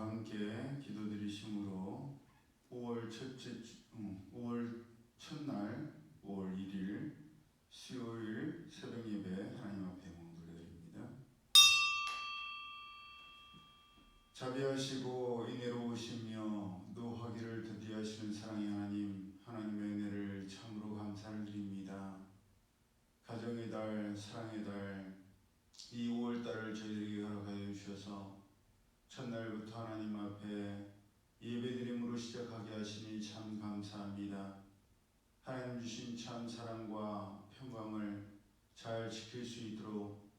함께 기도드리심으로 5월 첫째 주- 음, 5월 첫날 5월 1일 수요일 새벽 예배 하나님 앞에 몸돌려드립니다. 자비하시고 인애로우시며 노하기를 드디하시는 사랑의 하나님 하나님의 은혜를 참으로 감사를 드립니다. 가정의 달 사랑의 달 이 5월 달을 저희에게 허락하여 주셔서 첫날부터 하나님 앞에 예배드림으로 시작하게 하시니 참 감사합니다. 하나님 주신 참 사랑과 평강을 잘 지킬 수 있도록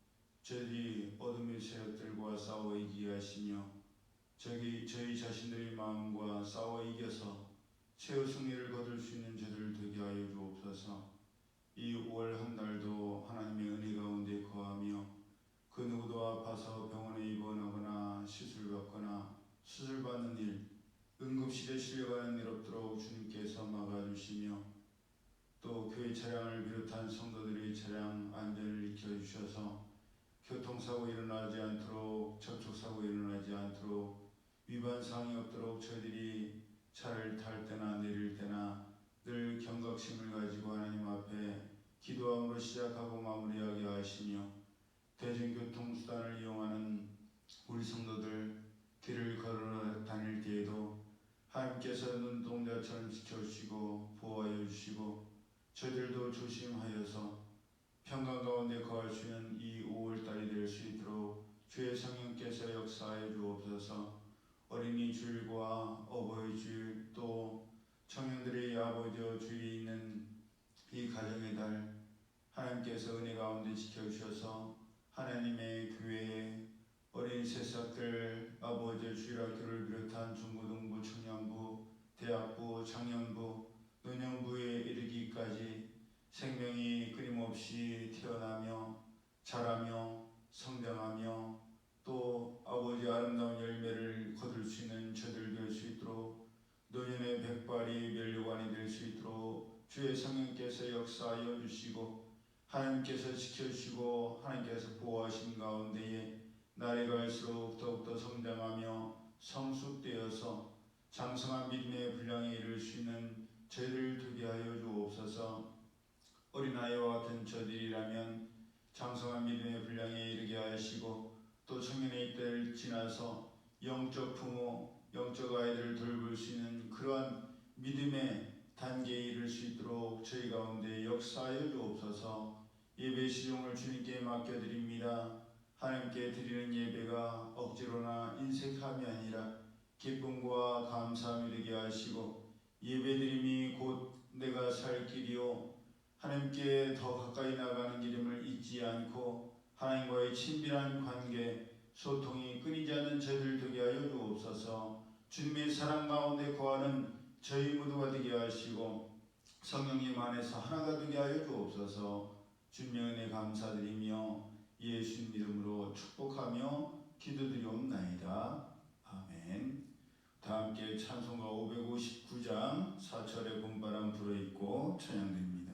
저희 어둠의 세력들과 싸워 이기게 하시며 저희, 저희 자신들의 마음과 싸워 이겨서 최후 승리를 거둘 수 있는 저들 되게 하여 주옵소서 이 5월 한 달도 하나님의 은혜 가운데 거하며 그 누구도 아파서 병원에 입원하거나 시술받거나 수술받는 일, 응급실에 실려가는 일 없도록 주님께서 막아주시며 또 교회 차량을 비롯한 성도들의 차량 안전을 지켜주셔서 교통사고 일어나지 않도록 접촉사고 일어나지 않도록 위반 사항이 없도록 저희들이 차를 탈 때나 내릴 때나 늘 경각심을 가지고 하나님 앞에 기도함으로 시작하고 마무리하게 하시며 대중 교통수단을 이용하는 우리 성도들 길을 걸어 다닐 때에도 하나님께서 눈동자처럼 지켜주시고 보호하여 주시고 저들도 조심하여서 평강 가운데 거할 수 있는 이 5월달이 될 수 있도록 주의 성령께서 역사하여 주옵소서. 어린이 주일과 어버이 주일 또 청년들의 아버지와 주일이 있는 이 가정의 달 하나님께서 은혜 가운데 지켜주셔서 하나님의 교회에 어린 새싹들 아버지 주일학교를 비롯한 중고등부, 청년부, 대학부, 청년부, 노년부에 이르기까지 생명이 끊임없이 태어나며 자라며 성장하며 또 아버지 아름다운 열매를 거둘 수 있는 저들 될 수 있도록 노년의 백발이 멸류관이 될 수 있도록 주의 성령께서 역사하여 주시고 하나님께서 지켜주시고 하나님께서 보호하신 가운데에 날이 갈수록 더욱더 성장하며 성숙되어서 장성한 믿음의 분량에 이를 수 있는 저희를 되게 하여 주옵소서 어린아이와 같은 저들이라면 장성한 믿음의 분량에 이르게 하시고 또 청년의 때를 지나서 영적 부모, 영적 아이들을 돌볼 수 있는 그러한 믿음의 단계에 이를 수 있도록 저희 가운데 역사하여 주옵소서 예배 시종을 주님께 맡겨드립니다. 하나님께 드리는 예배가 억지로나 인색함이 아니라 기쁨과 감사함이 되게 하시고 예배드림이 곧 내가 살 길이요 하나님께 더 가까이 나가는 길임을 잊지 않고 하나님과의 친밀한 관계 소통이 끊이지 않는 저희들 되게 하여 주옵소서 주님의 사랑 가운데 거하는 저희 모두가 되게 하시고 성령님 안에서 하나가 되게 하여 주옵소서 주님의 은혜 감사드리며 예수 이름으로 축복하며 기도드리옵나이다. 아멘. 다 함께 찬송가 559장 사철의 봄바람 불어있고 찬양드립니다.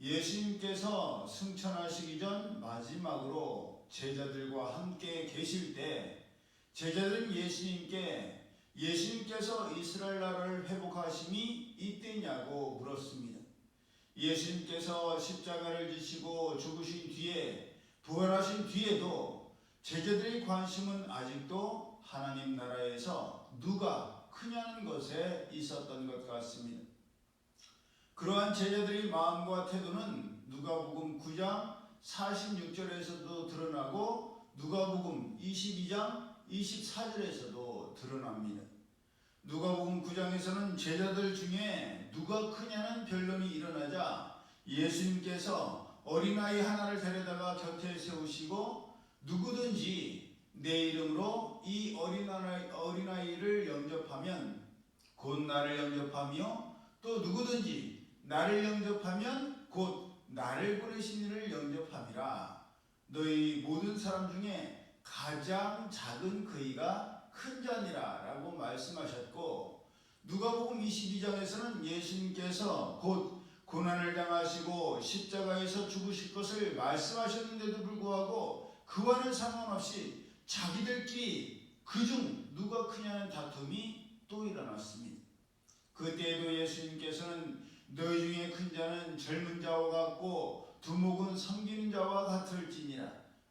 예수님께서 승천하시기 전 마지막으로 제자들과 함께 계실 때 제자들은 예수님께 예수님께서 이스라엘 나라를 회복하심이 이때냐고 물었습니다. 예수님께서 십자가를 지시고 죽으신 뒤에 부활하신 뒤에도 제자들의 관심은 아직도 하나님 나라에서 누가 크냐는 것에 있었던 것 같습니다. 그러한 제자들의 마음과 태도는 누가복음 9장 46절에서도 드러나고 누가복음 22장 24절에서도 드러납니다. 누가복음 9장에서는 제자들 중에 누가 크냐는 변론이 일어나자 예수님께서 어린아이 하나를 데려다가 곁에 세우시고 누구든지 내 이름으로 이 어린아이, 어린아이를 영접하면 곧 나를 영접하며 또 누구든지 나를 영접하면 곧 나를 보내신 이를 영접함이라 너희 모든 사람 중에 가장 작은 그이가 큰 자니라 라고 말씀하셨고 누가복음 22장에서는 예수님께서 곧 고난을 당하시고 십자가에서 죽으실 것을 말씀하셨는데도 불구하고 그와는 상관없이 자기들끼리 그중 누가 크냐는 다툼이 또 일어났습니다. 그때에도 예수님께서는 너희 중에 큰 자는 젊은 자와 같고 두목은 섬기는 자와 같을지니라.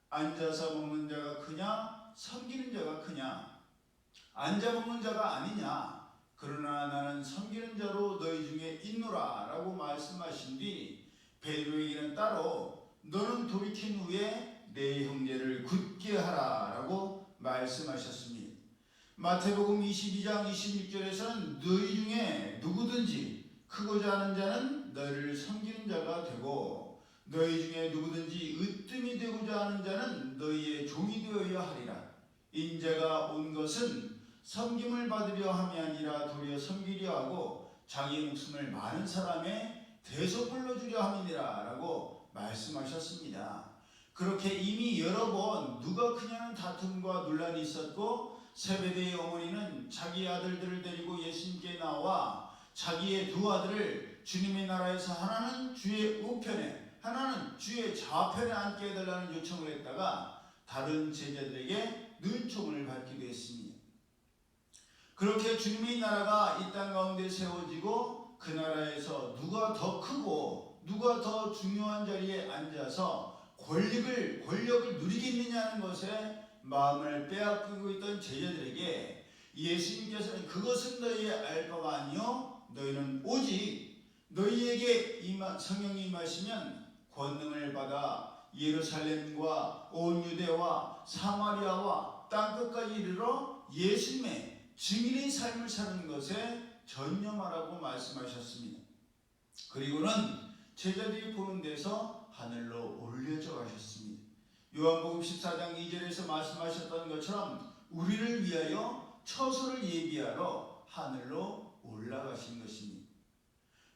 앉아서 먹는 자가 크냐 섬기는 자가 크냐? 앉아 먹는 자가 아니냐? 그러나 나는 섬기는 자로 너희 중에 있노라 라고 말씀하신 뒤 베드로에게는 따로 너는 돌이킨 후에 내 형제를 굳게 하라 라고 말씀하셨습니다. 마태복음 22장 26절에서는 너희 중에 누구든지 크고자 하는 자는 너희를 섬기는 자가 되고 너희 중에 누구든지 으뜸이 되고자 하는 자는 너희의 종이 되어야 하리라. 인자가 온 것은 섬김을 받으려 함이 아니라 도리어 섬기려 하고 자기 목숨을 많은 사람의 대속불로 주려 함이니라 라고 말씀하셨습니다. 그렇게 이미 여러 번 누가 크냐는 다툼과 논란이 있었고 세베대의 어머니는 자기 아들들을 데리고 예수님께 나와 자기의 두 아들을 주님의 나라에서 하나는 주의 우편에 하나는 주의 좌편에 앉게 해달라는 요청을 했다가 다른 제자들에게 눈총을 받기도 했습니다. 그렇게 주님의 나라가 이 땅 가운데 세워지고 그 나라에서 누가 더 크고 누가 더 중요한 자리에 앉아서 권력을 권력을 누리겠느냐는 것에 마음을 빼앗기고 있던 제자들에게 예수님께서는 그것은 너희의 알 바가 아니요 너희는 오직 너희에게 임하, 성령이 임하시면 권능을 받아 예루살렘과 온 유대와 사마리아와 땅끝까지 이르러 예수님의 증인의 삶을 사는 것에 전념하라고 말씀하셨습니다. 그리고는 제자들이 보는 데서 하늘로 올려져 가셨습니다. 요한복음 14장 2절에서 말씀하셨던 것처럼 우리를 위하여 처소를 예비하러 하늘로 올라가신 것입니다.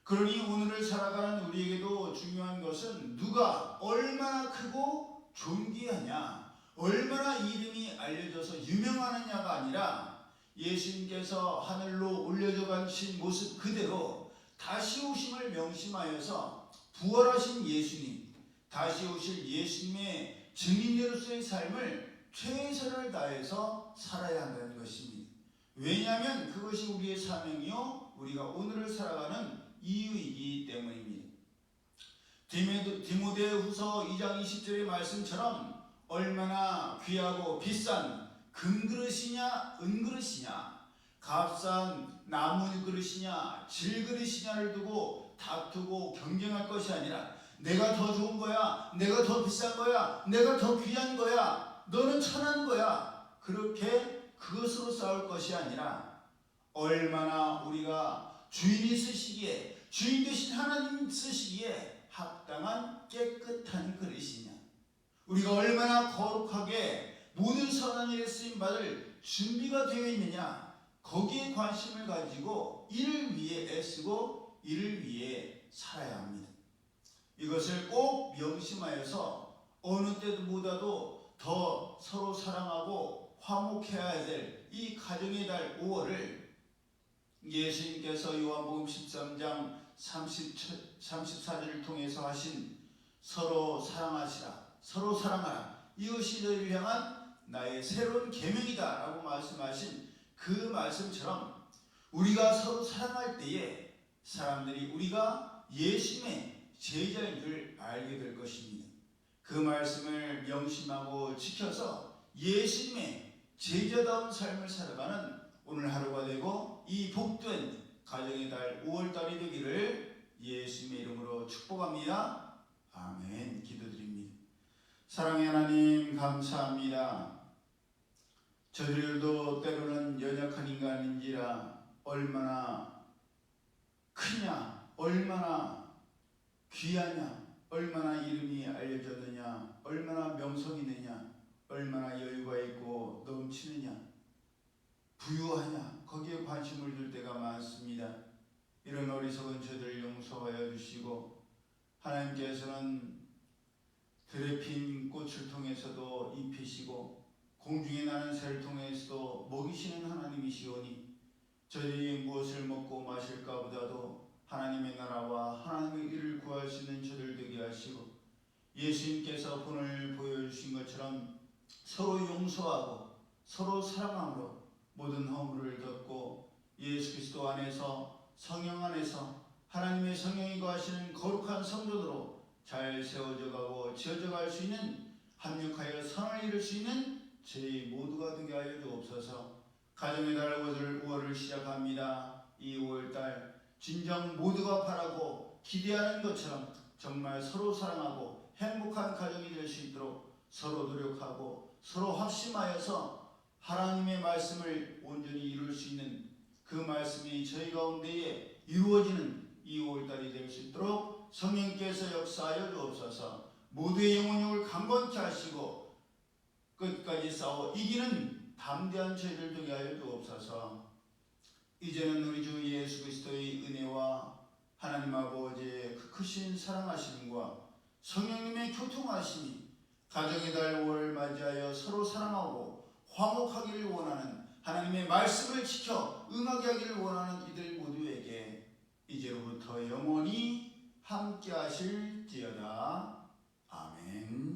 그러니 오늘을 살아가는 우리에게도 중요한 것은 누가 얼마나 크고 존귀하냐, 얼마나 이름이 알려져서 유명하느냐가 아니라 예수님께서 하늘로 올려져 가신 모습 그대로 다시 오심을 명심하여서 부활하신 예수님, 다시 오실 예수님의 증인으로서의 삶을 최선을 다해서 살아야 한다는 것입니다. 왜냐하면 그것이 우리의 사명이요, 우리가 오늘을 살아가는 이유이기 때문입니다. 디모데 후서 2장 20절의 말씀처럼 얼마나 귀하고 비싼 금그릇이냐 은그릇이냐 값싼 나무 그릇이냐 질 그릇이냐를 두고 다투고 경쟁할 것이 아니라 내가 더 좋은 거야 내가 더 비싼 거야 내가 더 귀한 거야 너는 천한 거야 그렇게 그것으로 싸울 것이 아니라 얼마나 우리가 주인이 쓰시기에 주인 되신 하나님 쓰시기에 합당한 깨끗한 그릇이냐 우리가 얼마나 거룩하게 모든 선한 일에 쓰임 받을 준비가 되어 있느냐 거기에 관심을 가지고 이를 위해 애쓰고 이를 위해 살아야 합니다. 이것을 꼭 명심하여서 어느 때보다도 더 서로 사랑하고 화목해야 될 이 가정의 달 5월을 예수님께서 요한복음 13장 30, 34절을 통해서 하신 서로 사랑하시라 서로 사랑하라 이것이 너희를 향한 나의 새로운 계명이다 라고 말씀하신 그 말씀처럼 우리가 서로 사랑할 때에 사람들이 우리가 예수님의 제자인 줄 알게 될 것입니다. 그 말씀을 명심하고 지켜서 예수님의 제자다운 삶을 살아가는 오늘 하루가 되고 이 복된 가정의 달 5월달이 되기를 예수님의 이름으로 축복합니다. 아멘. 기도드립니다. 사랑의 하나님 감사합니다. 저들도 때로는 연약한 인간인지라 얼마나 크냐, 얼마나 귀하냐, 얼마나 이름이 알려졌느냐, 얼마나 명성이 있느냐, 얼마나 여유가 있고 넘치느냐, 부유하냐, 거기에 관심을 둘 때가 많습니다. 이런 어리석은 저들 용서하여 주시고 하나님께서는 들에 핀 꽃을 통해서도 입히시고 공중에 나는 새를 통해서도 먹이시는 하나님이시오니 저희이 무엇을 먹고 마실까 보다도 하나님의 나라와 하나님의 일을 구할 수 있는 저들 되게 하시고 예수님께서 본을 보여주신 것처럼 서로 용서하고 서로 사랑함으로 모든 허물을 덮고 예수 그리스도 안에서 성령 안에서 하나님의 성령이 거하시는 거룩한 성도로 잘 세워져 가고 지어져 갈 수 있는 합력하여 선을 이룰 수 있는 저희 모두가 되게 하여 주옵소서 가정의 달 5월, 5월을 시작합니다. 이 5월달 진정 모두가 바라고 기대하는 것처럼 정말 서로 사랑하고 행복한 가정이 될 수 있도록 서로 노력하고 서로 합심하여서 하나님의 말씀을 온전히 이룰 수 있는 그 말씀이 저희 가운데에 이루어지는 이 5월달이 될 수 있도록 성령께서 역사하여 주옵소서 모두의 영혼력을 강건케 하시고 끝까지 싸워 이기는 담대한 저희를 되게 하여 주옵소서 이제는 우리 주 예수 그리스도의 은혜와 하나님 아버지의 그 크신 사랑하심과 성령님의 교통하심이 가정의 달 5월 맞이하여 서로 사랑하고 화목하기를 원하는 하나님의 말씀을 지켜 응하게 하기를 원하는 이들 모두에게 이제로부터 영원히 함께 하실지어다. 아멘.